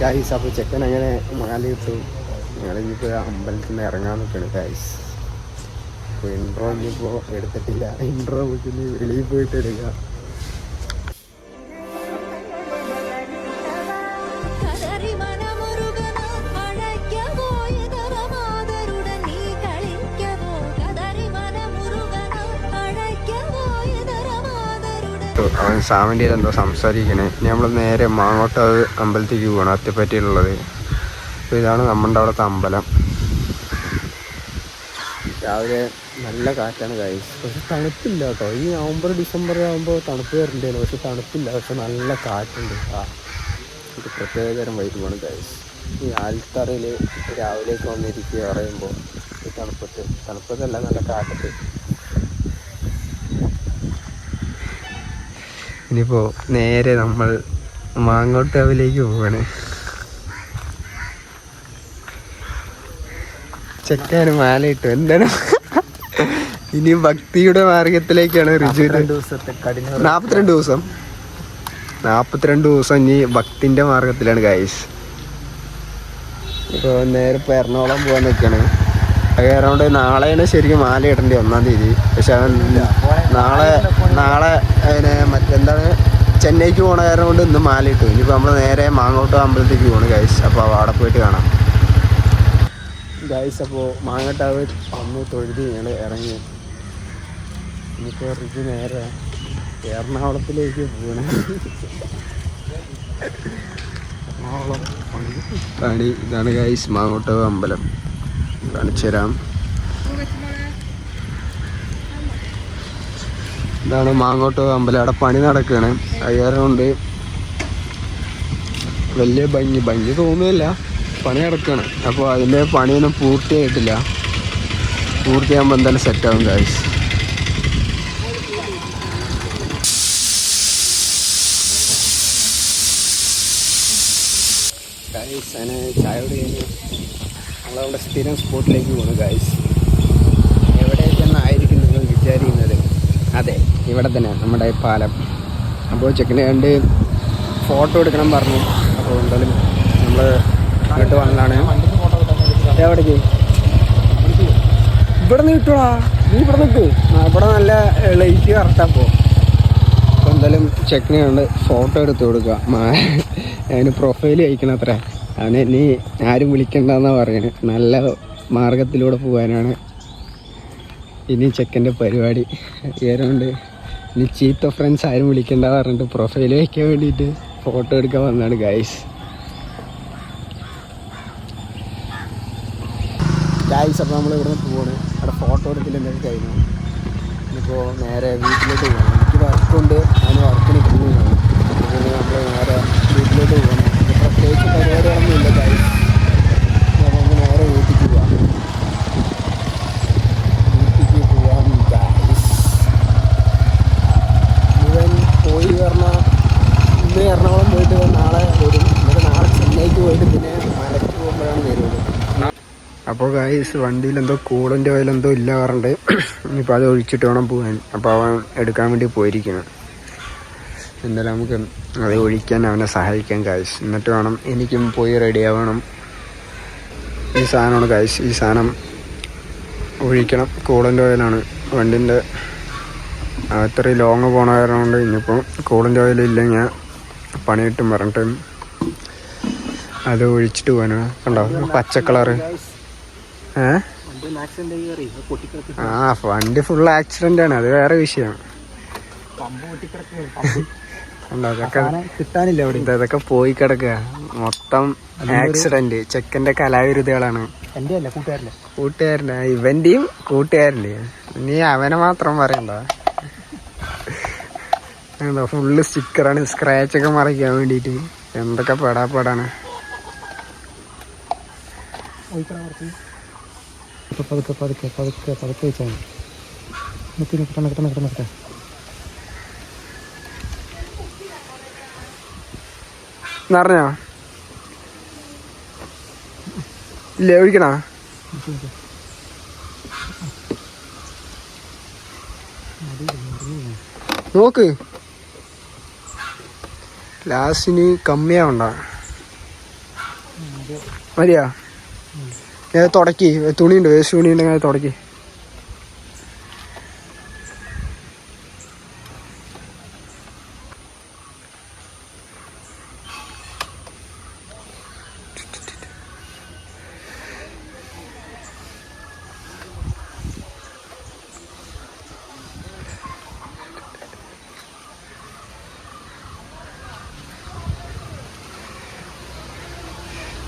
Guys അപ്പോൾ ചെക്കൻ അങ്ങനെ മാലയിട്ടു ഞങ്ങളിപ്പോൾ അമ്പലത്തിൽ നിന്ന് ഇറങ്ങാൻ നിൽക്കണം ഗൈസ് അപ്പോൾ ഇൻട്രോ ഇനിയിപ്പോൾ എടുത്തിട്ടില്ല. ഇൻട്രോ ഇനി വെളിയിൽ പോയിട്ട് എടുക്കാം. ഇതരമാതരുടൻ അവൻ സാമിന്റെ എന്തോ സംസാരിക്കണേ. ഇനി നമ്മൾ നേരെ മാങ്ങോട്ടാവ് അമ്പലത്തേക്ക് പോകണം അത്തെപ്പറ്റിയുള്ളത് അപ്പോൾ ഇതാണ് നമ്മുടെ അവിടുത്തെ അമ്പലം. രാവിലെ നല്ല കാറ്റാണ് കഴിച്ചത് പക്ഷെ തണുപ്പില്ല കേട്ടോ. ഈ നവംബർ ഡിസംബർ ആകുമ്പോൾ തണുപ്പ് വരണ്ടേനു പക്ഷെ തണുപ്പില്ല. പക്ഷെ നല്ല കാറ്റുണ്ട്. ആ ഒരു പ്രത്യേകതരം വൈബാണ് ഗൈസ് ഈ ആൽത്തറയിൽ രാവിലേക്ക് വന്നിരിക്കുക പറയുമ്പോൾ തണുപ്പത്ത്. തണുപ്പത്തല്ല നല്ല കാറ്റത്ത്. ഇനിയിപ്പോൾ നേരെ നമ്മൾ മാങ്ങോട്ടാവിലേക്ക് പോവാണ്. ചെക്കാന് മാലയിട്ടു. എന്താണ്? ഇനി ഭക്തിയുടെ മാർഗത്തിലേക്കാണ് റിജു നാപ്പത്തിരണ്ട് ദിവസം. നാപ്പത്തിരണ്ട് ദിവസം ഇനി ഭക്തിന്റെ മാർഗത്തിലാണ് ഗായസ് ഇപ്പോൾ നേരെ ഇപ്പോൾ എറണാകുളം പോകാൻ നിൽക്കുകയാണ് അത് കാരണം നാളെയാണ് ശരിക്കും മാല ഇടേണ്ടി ഒന്നാം തീയതി. പക്ഷെ അവൻ നാളെ നാളെ അതിനെ മറ്റെന്താണ്? ചെന്നൈക്ക് പോണ കാരണം കൊണ്ട് ഇന്ന് മാല ഇട്ടു. ഇനിയിപ്പോൾ നമ്മൾ നേരെ മാങ്ങോട്ട് അമ്പലത്തേക്ക് പോകണം ഗൈസ് അപ്പോൾ അവിടെ പോയിട്ട് കാണാം. ഗൈസ് അപ്പോൾ മാങ്ങോട്ടാവ് അന്ന് തൊഴുതി ഞങ്ങൾ ഇറങ്ങി. ഇനിയിപ്പോൾ ഇറങ്ങി നേരെ എറണാകുളത്തിലേക്ക് പോകണം എറണാകുളം പണി. ഇതാണ് ഗൈസ് മാങ്ങോട്ടാവ് അമ്പലം. കാണിച്ചു തരാം ഇതാണ് മാങ്ങോട്ട് അമ്പലം. അവിടെ പണി നടക്കുകയാണ് അത് കൊണ്ട് വലിയ ഭംഗി. ഭംഗി തോന്നുന്നില്ല. പണി നടക്കുകയാണ് അപ്പോൾ അതിന്റെ പണിയൊന്നും പൂർത്തിയായിട്ടില്ല. പൂർത്തിയാകുമ്പോൾ എന്തായാലും സെറ്റാവും കാഴ്ച കാഴ്ച ചായ കുടി കഴിഞ്ഞ്. നമ്മളവിടെ സ്ഥിരം സ്പോട്ടിലേക്ക് പോണു ഗായ്സ് എവിടേക്കെന്നായിരിക്കും നിങ്ങൾ വിചാരിക്കുന്നത്? അതെ ഇവിടെ തന്നെ നമ്മുടെ പാലം. അപ്പോൾ ചെക്കനെ കണ്ട് ഫോട്ടോ എടുക്കണം പറഞ്ഞു. അപ്പോൾ എന്തായാലും നമ്മൾ അങ്ങോട്ട് വന്നതാണ്. എവിടേക്ക് ഇവിടെ നിന്ന് കിട്ടുവാ. നീ ഇവിടെ നിൽക്ക് ഇവിടെ നല്ല ലൈറ്റ് കറക്റ്റാപ്പോ അപ്പോൾ എന്തായാലും ചെക്കനെ കണ്ട് ഫോട്ടോ എടുത്ത് കൊടുക്കുക. അതിന് പ്രൊഫൈൽ അത്ര അവനെ നീ ആരും വിളിക്കണ്ടെന്നാ പറയുന്നത് നല്ല മാർഗത്തിലൂടെ പോകാനാണ് ഇനി ചെക്കന്റെ പരിപാടി. ഏതുകൊണ്ട് ഇനി ചീത്ത ഫ്രണ്ട്സ് ആരും വിളിക്കണ്ട പറഞ്ഞിട്ട് പ്രൊഫൈൽ വയ്ക്കാൻ വേണ്ടിയിട്ട് ഫോട്ടോ എടുക്കാൻ വന്നാണ് ഗൈസ് ഗൈസ് അപ്പോൾ നമ്മൾ ഇവിടെ നിന്ന് പോവാണ്. അവിടെ ഫോട്ടോ എടുക്കൽ എന്തൊക്കെ കഴിഞ്ഞു. ഇനിയിപ്പോൾ നേരെ വീട്ടിലോട്ട് പോകണം. എനിക്ക് വർക്കുണ്ട് അതിന് വർക്കിന് കിട്ടുന്നതാണ് നമ്മൾ നേരെ വീട്ടിലോട്ട് പോകണം ഇല്ല പോയിട്ട് നാളെ പോയിട്ട് പിന്നെ പോകുമ്പോഴാണ് അപ്പോൾ ഗായ്സ് വണ്ടിയിൽ എന്തോ കൂളിന്റെ ഓയിൽ എന്തോ ഇല്ല പറഞ്ഞിട്ട് ഇനിയിപ്പോൾ അത് ഒഴിച്ചിട്ട് വേണം പോകാൻ. അപ്പോൾ അവൻ എടുക്കാൻ വേണ്ടി പോയിരിക്കണം എന്തായാലും നമുക്ക് അത് ഒഴിക്കാൻ അവനെ സഹായിക്കാം കാശ് എന്നിട്ട് വേണം എനിക്കും പോയി റെഡി ആവണം. ഈ സാധനമാണ് കാശ് ഈ സാധനം ഒഴിക്കണം. കൂളിന്റെ ഓയിലാണ് വണ്ടിന്റെ അത്രയും ലോങ് പോണ കാരണം കൊണ്ട് ഓയിൽ ഇല്ല. പണിയിട്ടും പറഞ്ഞിട്ട് അത് ഒഴിച്ചിട്ട് പോകാനാണ് കണ്ടോ? പച്ച കളറ് ഏ? ആ വണ്ടി ഫുൾ ആക്സിഡന്റ് ആണ്. അത് വേറെ വിഷയം. കിട്ടാനില്ല അവിടെ ഇത് അതൊക്കെ പോയി കിടക്കുക. മൊത്തം ആക്സിഡന്റ് ചെക്കന്റെ കലാവിരുദ്ധകളാണ്. എന്റെ അല്ല കൂട്ടുകാരല്ലേ ഇവന്റെയും കൂട്ടുകാരന്റെ. നീ അവനെ മാത്രം പറയണ്ട. എന്താ ഫുള്ള് സ്റ്റിക്കറാണ് സ്ക്രാച്ച് ഒക്കെ മറിക്കാൻ വേണ്ടിയിട്ട്. എന്തൊക്കെ പെടാപ്പാടാണ്. പതുക്കെ പതുക്കെ പതുക്കെ പതുക്കെ വെച്ചാൽ മതി. നിൽക്കി നിൽക്കട്ടെ നിൽക്കട്ടെ നിൽക്കട്ടെ നിറഞ്ഞോ? ഇല്ലേ ഒഴിക്കണോ? നോക്ക്. ലാസ്റ്റിന് കമ്മിയാവണ്ട മതിയാ? തുടക്കി തുണിയുണ്ട് വേസ്റ്റ് തുണിയുണ്ടെങ്കിൽ തുടക്കി.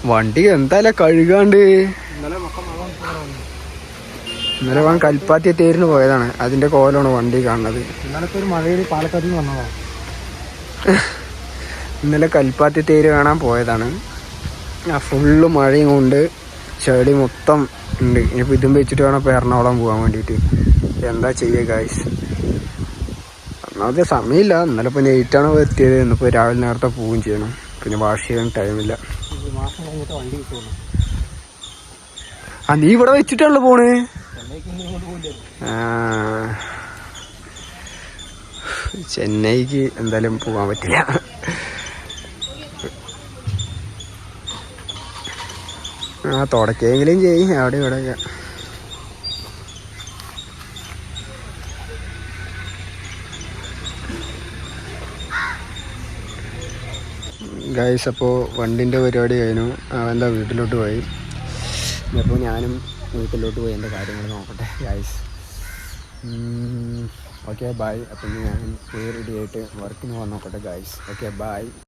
വണ്ടി എന്തായാലും കഴുകാണ്ട്. ഇന്നലെ വാൻ കൽപ്പാത്തി തേരിന് പോയതാണ്. അതിന്റെ കോലാണ് വണ്ടി കാണുന്നത്. ഇന്നലെ കൽപ്പാത്തി തേര് കാണാൻ പോയതാണ്. ആ ഫുള്ള് മഴയും കൊണ്ട് ചെടി മൊത്തം ഉണ്ട്. ഇനിയിപ്പോൾ ഇതും വെച്ചിട്ട് വേണം ഇപ്പോൾ എറണാകുളം പോകാൻ വേണ്ടിയിട്ട്. എന്താ ചെയ്യുക ഗായ്സ് ഒന്നാമത്തെ സമയമില്ല. ഇന്നലെ ഇപ്പോൾ നെയ്റ്റാണ് എത്തിയത്. ഇന്നിപ്പോൾ രാവിലെ നേരത്തെ പോവുകയും ചെയ്യണം. പിന്നെ വാഷ് ചെയ്യാൻ ടൈമില്ല വണ്ടി കിട്ടുള്ളൂ. ആ നീ ഇവിടെ വെച്ചിട്ടുള്ള പോണ്? ചെന്നൈക്ക് എന്തായാലും പോകാൻ പറ്റില്ല. ആ തുടക്കെങ്കിലും ചെയ്യും. അവിടെ ഇവിടെ ഗൈസ് അപ്പോൾ വണ്ടിന്റെ പരിപാടി കഴിഞ്ഞു. അവന്റെ വീട്ടിലോട്ട് പോയി. അപ്പോൾ ഞാനും വീട്ടിലോട്ട് പോയി എന്റെ കാര്യങ്ങൾ നോക്കട്ടെ ഗൈസ് ഓക്കെ ബായ് അപ്പം ഞാൻ റെഡി ആയിട്ട് വർക്കിന് പോകാൻ നോക്കട്ടെ ഗൈസ് ഓക്കെ ബൈ.